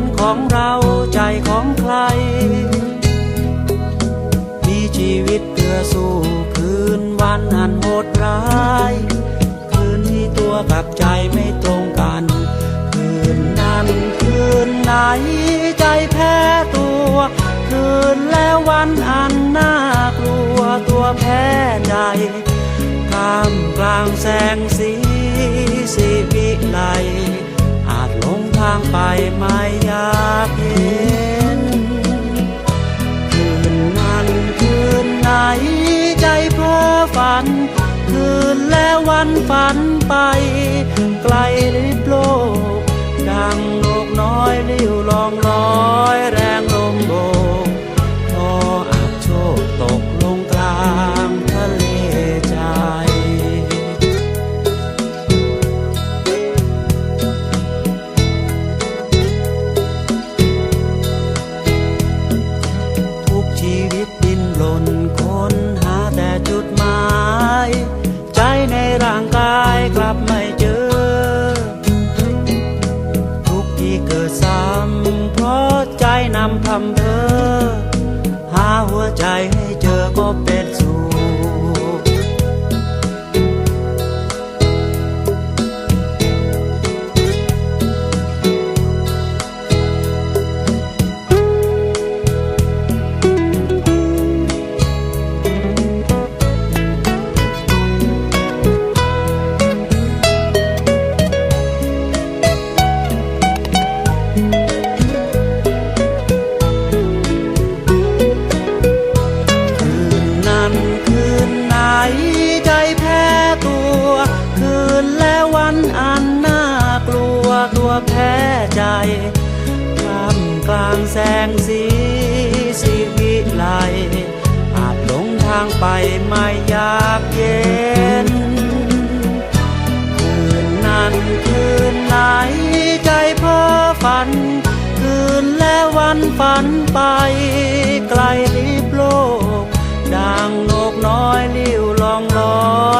เป็นของเราใจของใคร มีชีวิตเพื่อสู้คืนวันอันโหดร้าย คืนที่ตัวกับใจไม่ตรงกัน คืนนั้นคืนไหนใจแพ้ตัว คืนแล้ววันอันน่ากลัวตัวแพ้ใจท่ามกลางแสงสีสีวิไล ไปไม่อยากเห็นคืนนั้นคืนไหนใจเพ้อฝัน คืนและวันฝันไป ไกลลิบโลก ดังนกน้อยริ้วลองลอย ร่างกายกลับไม่เจอ ทุกที่เกิดซ้ำเพราะใจนำทำเพอหาหัวใจให้เจอก็เป็น แพ้ใจท่ามกลางแสงสีสีวิไลอาจหลงทางไปไม่อยากเย็น คืนนั้นคืนไหนใจเพ้อฝัน คืนและวันฝันไปไกลลิบโลกดังนกน้อยลิ้วลองลอย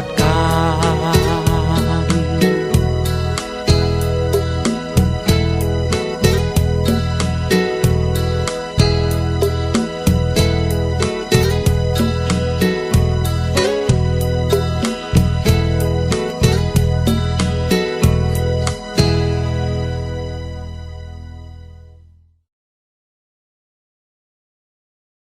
ด